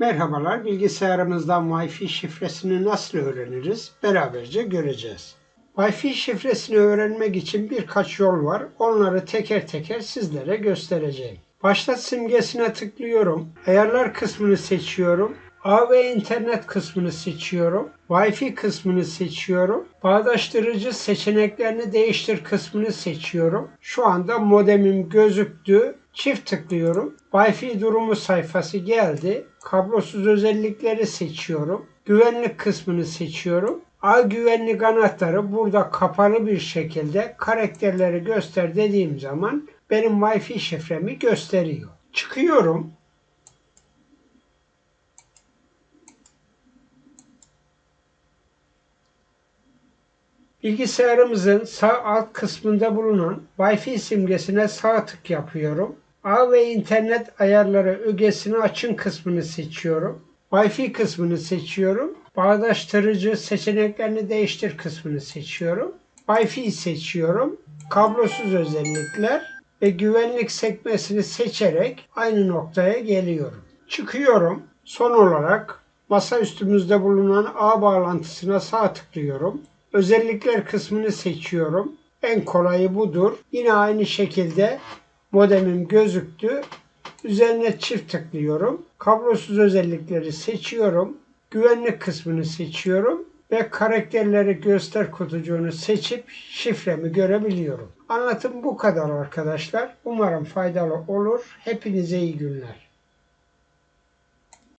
Merhabalar, bilgisayarımızdan Wi-Fi şifresini nasıl öğreniriz? Beraberce göreceğiz. Wi-Fi şifresini öğrenmek için birkaç yol var. Onları teker teker sizlere göstereceğim. Başlat simgesine tıklıyorum. Ayarlar kısmını seçiyorum. Ağ ve internet kısmını seçiyorum. Wi-Fi kısmını seçiyorum. Bağdaştırıcı seçeneklerini değiştir kısmını seçiyorum. Şu anda modemim gözüktü. Çift tıklıyorum. Wi-Fi durumu sayfası geldi. Kablosuz özellikleri seçiyorum. Güvenlik kısmını seçiyorum. Ağ güvenlik anahtarı burada kapalı bir şekilde karakterleri göster dediğim zaman benim Wi-Fi şifremi gösteriyor. Çıkıyorum. Bilgisayarımızın sağ alt kısmında bulunan Wi-Fi simgesine sağ tık yapıyorum. Ağ ve internet ayarları ögesini açın kısmını seçiyorum. Wi-Fi kısmını seçiyorum. Bağdaştırıcı seçeneklerini değiştir kısmını seçiyorum. Wi-Fi seçiyorum. Kablosuz özellikler ve güvenlik sekmesini seçerek aynı noktaya geliyorum. Çıkıyorum. Son olarak masa üstümüzde bulunan ağ bağlantısına sağ tıklıyorum. Özellikler kısmını seçiyorum. En kolayı budur. Yine aynı şekilde modemim gözüktü. Üzerine çift tıklıyorum. Kablosuz özellikleri seçiyorum. Güvenlik kısmını seçiyorum ve karakterleri göster kutucuğunu seçip şifremi görebiliyorum. Anlatım bu kadar arkadaşlar. Umarım faydalı olur. Hepinize iyi günler.